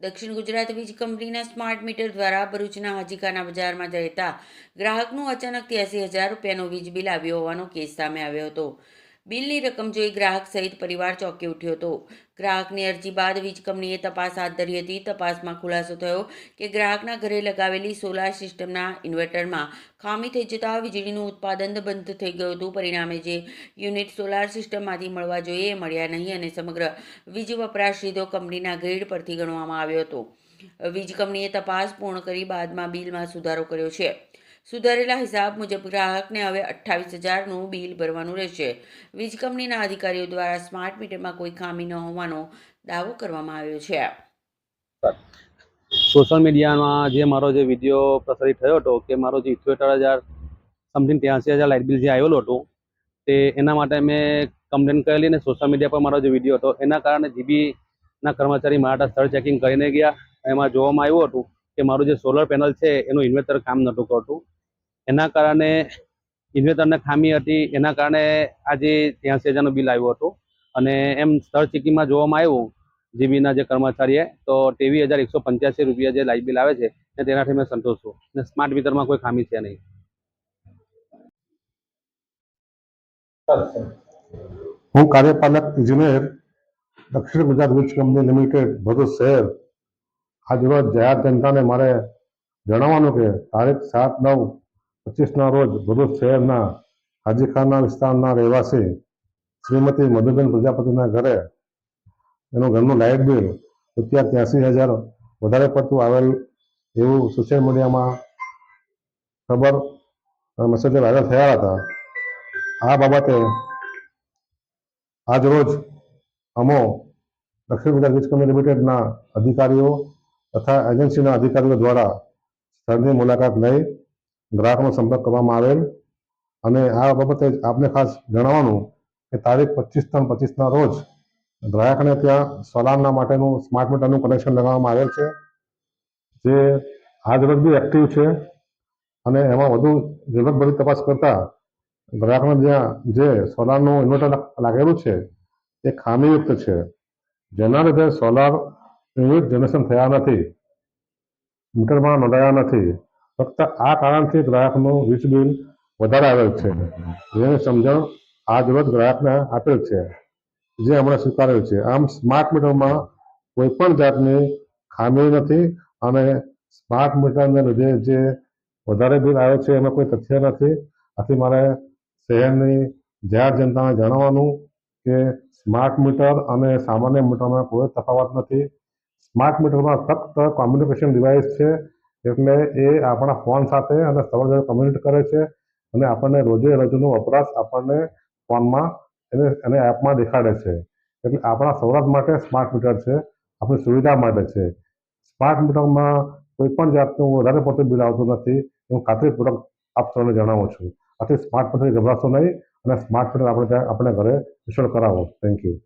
દક્ષિણ ગુજરાત વીજ કંપનીના સ્માર્ટ મીટર દ્વારા ભરૂચના હાજીખાના બજારમાં રહેતા ગ્રાહકનું અચાનક ત્યાસી હજાર રૂપિયાનું વીજ બિલ આવ્યો હોવાનો કેસ સામે આવ્યો હતો. બિલની રકમ જોઈ ગ્રાહક સહિત પરિવાર ચોંકી ઉઠ્યો હતો. ગ્રાહકની અરજી બાદ વીજ કંપનીએ તપાસ હાથ ધરી હતી. તપાસમાં ખુલાસો થયો કે ગ્રાહકના ઘરે લગાવેલી સોલાર સિસ્ટમના ઇન્વર્ટરમાં ખામી થઈ જતાં વીજળીનું ઉત્પાદન બંધ થઈ ગયું હતું. પરિણામે જે યુનિટ સોલાર સિસ્ટમમાંથી મળવા જોઈએ એ મળ્યા નહીં અને સમગ્ર વીજ વપરાશ સીધો કંપનીના ગ્રીડ પરથી ગણવામાં આવ્યો હતો. વીજ કંપનીએ તપાસ પૂર્ણ કરી બાદમાં બિલમાં સુધારો કર્યો છે. સુધારેલા હિસાબ મુજબ ગ્રાહકને હવે અઠ્ઠાવીસ હજારનું બિલ ભરવાનું રહેશે. વીજ કંપનીના અધિકારીઓ દ્વારા સ્માર્ટ મીટરમાં કોઈ ખામી ન હોવાનો દાવો કરવામાં આવ્યો છે. સોશિયલ મીડિયામાં જે મારો જે વીડિયો પ્રસારિત થયો હતો કે મારો જે ઇઠ્યોતેર હજાર સમથિંગ ત્યાંસી હજાર લાઇટ બિલ જે આવેલું હતું, તે એના માટે મેં કમ્પ્લેન કરેલી અને સોશિયલ મીડિયા પર મારો જે વીડિયો હતો, એના કારણે જીબીના કર્મચારી મારા સ્થળ ચેકિંગ કરીને ગયા. એમાં જોવામાં આવ્યું હતું કે મારું જે સોલર પેનલ છે, એનું ઇન્વર્ટર કામ નહોતું કરતું. એના કારણે ઇન્વેટરને ખામી હતી. એના કારણે આજે ત્યાંસી હજારનું બિલ આવ્યું હતું. અને એમ સ્થળ ચેકિંગમાં જોવામાં આવ્યું, જીબીના જે કર્મચારીએ તો ત્રેવીસ હજાર એકસો પંચ્યાસી રૂપિયા જે લાઇટ બિલ આવે છે, ને તેનાથી મેં સંતોષ છું. ને સ્માર્ટ મીટરમાં કોઈ ખામી છે નહીં. હું કાર્યપાલક ઇજનેર દક્ષિણ ગુજરાત વીજ કંપની લિમિટેડ ભરૂચ શહેર આજરોજ જયા જનતાને મારે જણાવવાનું કે તારીખ સાત નવ પચીસના રોજ ભરૂચ શહેરના હાજીખાના વિસ્તારના રહેવાસી શ્રીમતી મધુબેન પ્રજાપતિના ઘરે એનું ઘરનું લાઇટ બિલ રૂપિયા ત્યાસી હજાર વધારે પડતું આવેલ એવું સોશિયલ મીડિયામાં ખબર મેસેજો વાયરલ થયા હતા. આ બાબતે આજ રોજ અમો દક્ષિણ ગુજરાત વીજ કંપની લિમિટેડના અધિકારીઓ તથા એજન્સીના અધિકારીઓ દ્વારા સ્થળની મુલાકાત લઈ ગ્રાહકનો સંપર્ક કરવામાં આવેલ. અને આ બાબતે આપને ખાસ જણાવવાનું કે તારીખ પચીસ ત્રણ પચીસના રોજ ગ્રાહકને ત્યાં સોલારના માટેનું સ્માર્ટ મીટરનું કનેક્શન લગાવવામાં આવેલ છે. જે આજરોજ બી એક્ટિવ છે. અને એમાં વધુ ઝીણવટભરી તપાસ કરતા ગ્રાહકને જ્યાં જે સોલારનું ઇન્વર્ટર લાગેલું છે, એ ખામીયુક્ત છે. જેના લીધે સોલાર યુનિટ જનરેશન થયા નથી. મીટરમાં નોંધાયા નથી. ફક્ત આ કારણથી ગ્રાહકનું વીજ બિલ વધારે આવેલ છે. જેની સમજણ આજરોજ ગ્રાહકને આપેલ છે, જે હમણાં સ્વીકારેલ છે. આમ સ્માર્ટ મીટરમાં કોઈ પણ જાતની ખામી નથી અને સ્માર્ટ મીટરને લીધે જે વધારે બિલ આવે છે એમાં કોઈ તથ્ય નથી. આથી મારે શહેરની જાહેર જનતાને જણાવવાનું કે સ્માર્ટ મીટર અને સામાન્ય મીટરમાં કોઈ તફાવત નથી. સ્માર્ટ મીટરમાં ફક્ત કોમ્યુનિકેશન ડિવાઇસ છે એટલે એ આપણા ફોન સાથે અને સર્વર સાથે કમ્યુનિકેટ કરે છે અને આપણને રોજે રોજનો વપરાશ આપણને ફોનમાં એને અને એપમાં દેખાડે છે. એટલે આપણા સૌરાષ્ટ્ર માટે સ્માર્ટ મીટર છે, આપણી સુવિધા માટે છે. સ્માર્ટ મીટરમાં કોઈ પણ જાતનું વધારે પડતું બિલ આવતું નથી, હું ખાતરીપૂર્વક આપ સૌને જણાવું છું. આથી સ્માર્ટ મીટર ગભરાશો નહીં અને સ્માર્ટ મીટર આપણે આપણે ઘરે ઇન્સ્ટોલ કરાવો. Thank you